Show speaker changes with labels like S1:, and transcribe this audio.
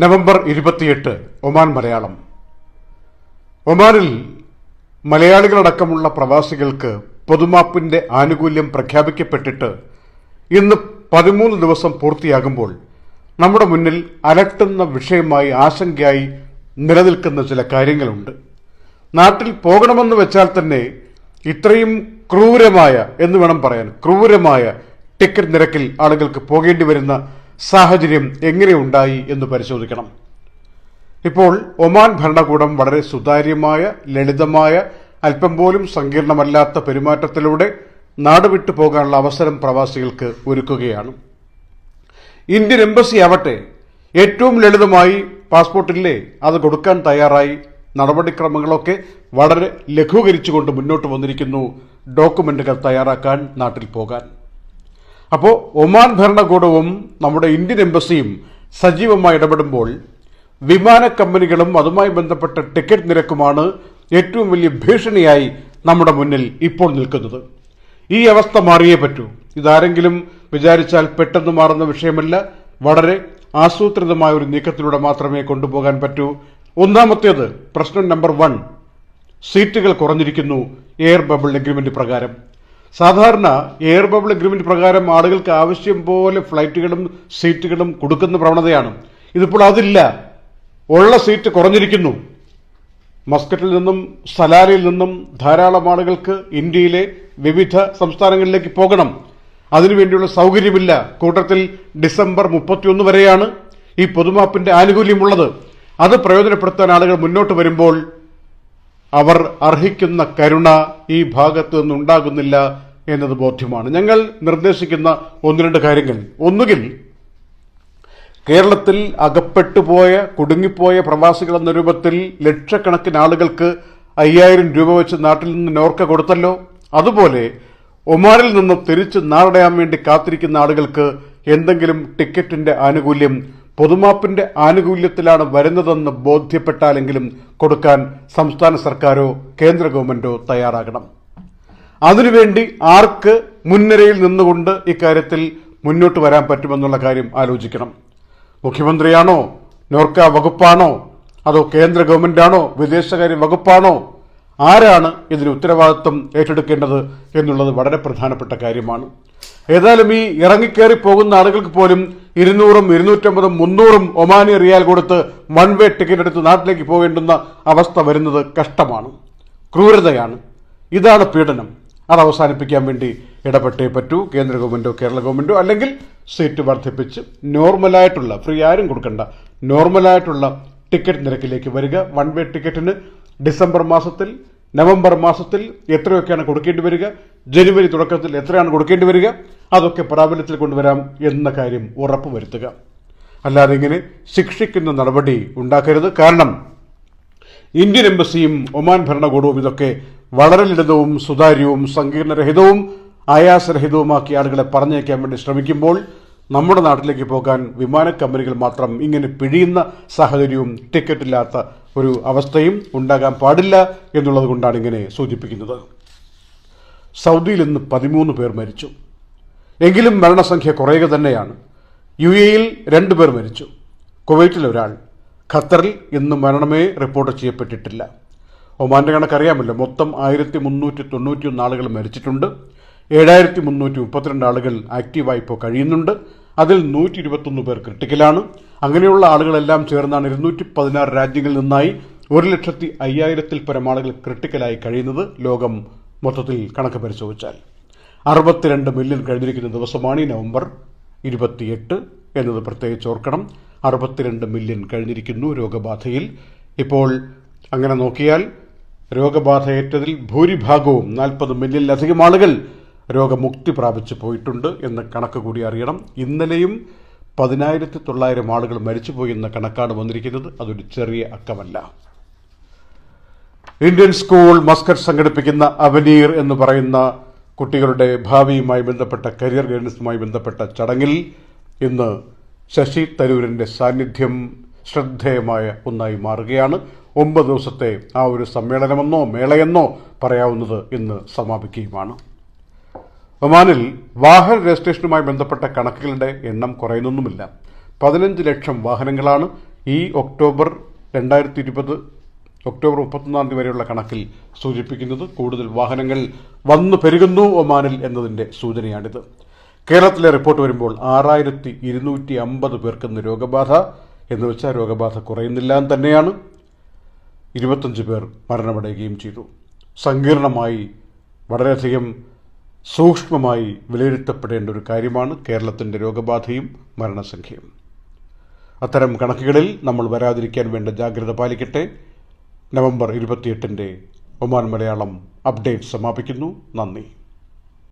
S1: November ഇരുപത്തിയെട്ട് Oman Malayalam. ഒമാനിൽ മലയാളികളടക്കമുള്ള പ്രവാസികൾക്ക് പൊതുമാപ്പിന്റെ ആനുകൂല്യം പ്രഖ്യാപിക്കപ്പെട്ടിട്ട് ഇന്ന് പതിമൂന്ന് ദിവസം പൂർത്തിയാകുമ്പോൾ നമ്മുടെ മുന്നിൽ അലട്ടുന്ന വിഷയമായി ആശങ്കയായി നിലനിൽക്കുന്ന ചില കാര്യങ്ങളുണ്ട്. നാട്ടിൽ പോകണമെന്ന് വെച്ചാൽ തന്നെ ഇത്രയും ക്രൂരമായ എന്ന് വേണം പറയാൻ ക്രൂരമായ ടിക്കറ്റ് നിരക്കിൽ ആളുകൾക്ക് പോകേണ്ടി വരുന്ന സാഹചര്യം എങ്ങനെയുണ്ടായി എന്ന് പരിശോധിക്കണം. ഇപ്പോൾ ഒമാൻ ഭരണകൂടം വളരെ സുതാര്യമായ ലളിതമായ അല്പം പോലും സങ്കീർണമല്ലാത്ത പെരുമാറ്റത്തിലൂടെ നാടുവിട്ടു പോകാനുള്ള അവസരം പ്രവാസികൾക്ക് ഒരുക്കുകയാണ്. ഇന്ത്യൻ എംബസി ആവട്ടെ ഏറ്റവും ലളിതമായി പാസ്പോർട്ടില്ലേ അത് കൊടുക്കാൻ തയ്യാറായി നടപടിക്രമങ്ങളൊക്കെ വളരെ ലഘൂകരിച്ചുകൊണ്ട് മുന്നോട്ട് വന്നിരിക്കുന്നു. ഡോക്യുമെന്റുകൾ തയ്യാറാക്കാൻ നാട്ടിൽ പോകാൻ. അപ്പോൾ ഒമാൻ ഭരണകൂടവും നമ്മുടെ ഇന്ത്യൻ എംബസിയും സജീവമായി ഇടപെടുമ്പോൾ വിമാന കമ്പനികളും അതുമായി ബന്ധപ്പെട്ട ടിക്കറ്റ് നിരക്കുമാണ് ഏറ്റവും വലിയ ഭീഷണിയായി നമ്മുടെ മുന്നിൽ ഇപ്പോൾ നിൽക്കുന്നത്. ഈ അവസ്ഥ മാറിയേ പറ്റൂ. ഇതാരെങ്കിലും വിചാരിച്ചാൽ പെട്ടെന്ന് മാറുന്ന വിഷയമല്ല. വളരെ ആസൂത്രിതമായ ഒരു നീക്കത്തിലൂടെ മാത്രമേ കൊണ്ടുപോകാൻ പറ്റൂ. ഒന്നാമത്തേത് പ്രശ്നം നമ്പർ വൺ. സീറ്റുകൾ കുറഞ്ഞിരിക്കുന്നു. എയർ ബബിൾ എഗ്രിമെന്റ് പ്രകാരം. സാധാരണ എയർ ബബിൾ അഗ്രിമെന്റ് പ്രകാരം ആളുകൾക്ക് ആവശ്യം പോലെ ഫ്ലൈറ്റുകളും സീറ്റുകളും കൊടുക്കുന്ന പ്രവണതയാണ്. ഇതിപ്പോൾ അതില്ല. ഉള്ള സീറ്റ് കുറഞ്ഞിരിക്കുന്നു. മസ്കറ്റിൽ നിന്നും സലാലിൽ നിന്നും ധാരാളം ആളുകൾക്ക് ഇന്ത്യയിലെ വിവിധ സംസ്ഥാനങ്ങളിലേക്ക് പോകണം. അതിനുവേണ്ടിയുള്ള സൗകര്യമില്ല. കൂട്ടത്തിൽ ഡിസംബർ മുപ്പത്തിയൊന്ന് വരെയാണ് ഈ പൊതുമാപ്പിന്റെ ആനുകൂല്യമുള്ളത്. അത് പ്രയോജനപ്പെടുത്താൻ ആളുകൾ മുന്നോട്ട് വരുമ്പോൾ അവർ അർഹിക്കുന്ന കരുണ ഈ ഭാഗത്ത് നിന്നുണ്ടാകുന്നില്ല എന്നത് ബോധ്യമാണ്. ഞങ്ങൾ നിർദ്ദേശിക്കുന്ന ഒന്ന് രണ്ട് കാര്യങ്ങൾ. ഒന്നുകിൽ കേരളത്തിൽ അകപ്പെട്ടുപോയ കുടുങ്ങിപ്പോയ പ്രവാസികൾ എന്ന രൂപത്തിൽ ലക്ഷക്കണക്കിന് ആളുകൾക്ക് അയ്യായിരം രൂപ വെച്ച് നാട്ടിൽ നിന്ന് നോർക്ക കൊടുത്തല്ലോ. അതുപോലെ ഒമാനിൽ നിന്നും തിരിച്ച് നാടയാൻ വേണ്ടി കാത്തിരിക്കുന്ന ആളുകൾക്ക് എന്തെങ്കിലും ടിക്കറ്റിന്റെ ആനുകൂല്യം പൊതുമാപ്പിന്റെ ആനുകൂല്യത്തിലാണ് വരുന്നതെന്ന് ബോധ്യപ്പെട്ടാലെങ്കിലും കൊടുക്കാൻ സംസ്ഥാന സർക്കാരോ കേന്ദ്ര ഗവൺമെന്റോ തയ്യാറാകണം. അതിനുവേണ്ടി ആർക്ക് മുൻനിരയിൽ നിന്നുകൊണ്ട് ഇക്കാര്യത്തിൽ മുന്നോട്ട് വരാൻ പറ്റുമെന്നുള്ള കാര്യം ആലോചിക്കണം. മുഖ്യമന്ത്രിയാണോ? നോർക്ക വകുപ്പാണോ? അതോ കേന്ദ്ര ഗവൺമെന്റാണോ? വിദേശകാര്യ വകുപ്പാണോ? ആരാണ് ഇതിന് ഉത്തരവാദിത്വം ഏറ്റെടുക്കേണ്ടത് എന്നുള്ളത് വളരെ പ്രധാനപ്പെട്ട കാര്യമാണ്. ഏതായാലും ഈ ഇറങ്ങിക്കേറി പോകുന്ന ആളുകൾക്ക് പോലും ഇരുന്നൂറും ഇരുന്നൂറ്റമ്പതും മുന്നൂറും ഒമാനി റിയാൽ കൊടുത്ത് വൺ വേ ടിക്കറ്റ് എടുത്ത് നാട്ടിലേക്ക് പോകേണ്ടുന്ന അവസ്ഥ വരുന്നത് കഷ്ടമാണ്. ക്രൂരതയാണ്. ഇതാണ് പീഡനം. അത് അവസാനിപ്പിക്കാൻ വേണ്ടി ഇടപെട്ടേ പറ്റൂ. കേന്ദ്ര ഗവൺമെന്റോ കേരള ഗവൺമെന്റോ അല്ലെങ്കിൽ സീറ്റ് വർദ്ധിപ്പിച്ച് നോർമലായിട്ടുള്ള ഫ്രീ ആരും കൊടുക്കണ്ട നോർമലായിട്ടുള്ള ടിക്കറ്റ് നിരക്കിലേക്ക് വരിക. വൺ വേ ടിക്കറ്റിന് ഡിസംബർ മാസത്തിൽ നവംബർ മാസത്തിൽ എത്രയൊക്കെയാണ് കൊടുക്കേണ്ടി വരിക ജനുവരി തുടക്കത്തിൽ എത്രയാണ് കൊടുക്കേണ്ടി വരിക അതൊക്കെ പ്രാബല്യത്തിൽ കൊണ്ടുവരാം എന്ന കാര്യം ഉറപ്പുവരുത്തുക അല്ലാതെ ഇങ്ങനെ ശിക്ഷിക്കുന്ന നടപടി ഉണ്ടാക്കരുത്. കാരണം ഇന്ത്യൻ എംബസിയും ഒമാൻ ഭരണകൂടവും ഇതൊക്കെ വളരെ ലളിതവും സുതാര്യവും സങ്കീർണരഹിതവും ആയാസരഹിതവുമാക്കി ആളുകളെ പറഞ്ഞേക്കാൻ വേണ്ടി ശ്രമിക്കുമ്പോൾ നമ്മുടെ നാട്ടിലേക്ക് പോകാൻ വിമാനക്കമ്പനികൾ മാത്രം ഇങ്ങനെ പിഴിയുന്ന സാഹചര്യവും ടിക്കറ്റില്ലാത്ത ഒരു അവസ്ഥയും ഉണ്ടാകാൻ പാടില്ല എന്നുള്ളത് കൊണ്ടാണ് ഇങ്ങനെ സൂചിപ്പിക്കുന്നത്. സൗദിയിൽ ഇന്ന് പതിമൂന്ന് പേർ മരിച്ചു. എങ്കിലും മരണസംഖ്യ കുറയുക തന്നെയാണ്. യു എയിൽ രണ്ടു പേർ മരിച്ചു. കുവൈറ്റിൽ ഒരാൾ. ഖത്തറിൽ ഇന്ന് മരണമേ റിപ്പോർട്ട് ചെയ്യപ്പെട്ടിട്ടില്ല. ഒമാന്റെ കണക്കറിയാമല്ലോ മൊത്തം ആയിരത്തി മുന്നൂറ്റി തൊണ്ണൂറ്റിയൊന്ന് ആളുകൾ മരിച്ചിട്ടുണ്ട്. ഏഴായിരത്തി മുന്നൂറ്റി മുപ്പത്തിരണ്ട് ആളുകൾ ആക്റ്റീവായി ഇപ്പോൾ കഴിയുന്നുണ്ട്. അതിൽ നൂറ്റി ഇരുപത്തൊന്ന് പേർ ക്രിട്ടിക്കലാണ്. അങ്ങനെയുള്ള ആളുകളെല്ലാം ചേർന്നാണ് ഇരുന്നൂറ്റി പതിനാറ് രാജ്യങ്ങളിൽ നിന്നായി ഒരു ലക്ഷത്തി അയ്യായിരത്തിൽ പരം ആളുകൾ ക്രിട്ടിക്കലായി കഴിയുന്നത് ലോകം മൊത്തത്തിൽ കണക്ക് പരിശോധിച്ചാൽ. അറുപത്തിരണ്ട് മില്യൺ കഴിഞ്ഞിരിക്കുന്ന ദിവസമാണ് ഈ നവംബർ ഇരുപത്തിയെട്ട് എന്നത് പ്രത്യേകിച്ച് ഓർക്കണം. അറുപത്തിരണ്ട് മില്യൺ കഴിഞ്ഞിരിക്കുന്നു രോഗബാധയിൽ. ഇപ്പോൾ അങ്ങനെ നോക്കിയാൽ രോഗബാധയേറ്റതിൽ ഭൂരിഭാഗവും നാൽപ്പത് മില്യണിലധികം ആളുകൾ രോഗമുക്തി പ്രാപിച്ചു പോയിട്ടുണ്ട് എന്ന കണക്ക് കൂടി അറിയണം. ഇന്നലെയും പതിനായിരത്തി തൊള്ളായിരം ആളുകൾ മരിച്ചുപോയി എന്ന കണക്കാണ് വന്നിരിക്കുന്നത്. അതൊരു ചെറിയ അക്കമല്ല. ഇന്ത്യൻ സ്കൂൾ മസ്കറ്റ് സംഘടിപ്പിക്കുന്ന അവനീർ എന്ന് പറയുന്ന കുട്ടികളുടെ ഭാവിയുമായി ബന്ധപ്പെട്ട കരിയർ ഗൈഡൻസുമായി ബന്ധപ്പെട്ട ചടങ്ങിൽ ഇന്ന് ശശി തരൂരിന്റെ സാന്നിധ്യം ശ്രദ്ധേയമായ ഒന്നായി മാറുകയാണ്. ഒമ്പത് ദിവസത്തെ ആ ഒരു സമ്മേളനമെന്നോ മേളയെന്നോ പറയാവുന്നത് ഇന്ന് സമാപിക്കുകയുമാണ്. ഒമാനിൽ വാഹന രജിസ്ട്രേഷനുമായി ബന്ധപ്പെട്ട കണക്കുകളുടെ എണ്ണം കുറയുന്നൊന്നുമില്ല. പതിനഞ്ച് ലക്ഷം വാഹനങ്ങളാണ് ഈ ഒക്ടോബർ രണ്ടായിരത്തി ഇരുപത് ഒക്ടോബർ മുപ്പത്തൊന്നാം തീയതി വരെയുള്ള കണക്കിൽ സൂചിപ്പിക്കുന്നത് കൂടുതൽ വാഹനങ്ങൾ വന്നു പെരുകുന്നു ഒമാനിൽ എന്നതിന്റെ സൂചനയാണിത്. കേരളത്തിലെ റിപ്പോർട്ട് വരുമ്പോൾ ആറായിരത്തി ഇരുന്നൂറ്റി അമ്പത് പേർക്കുന്ന രോഗബാധ. എന്ന് വെച്ചാൽ രോഗബാധ കുറയുന്നില്ല എന്ന് തന്നെയാണ്. ഇരുപത്തഞ്ച് പേർ മരണമടയുകയും ചെയ്തു. സങ്കീർണമായി വളരെയധികം സൂക്ഷ്മമായി വിലയിരുത്തപ്പെടേണ്ട ഒരു കാര്യമാണ് കേരളത്തിന്റെ രോഗബാധയും മരണസംഖ്യയും. അത്തരം കണക്കുകളിൽ നമ്മൾ വരാതിരിക്കാൻ വേണ്ട ജാഗ്രത പാലിക്കട്ടെ. നവംബർ ഇരുപത്തിയെട്ടിന്റെ ഒമാൻ മലയാളം അപ്ഡേറ്റ് സമാപിക്കുന്നു. നന്ദി.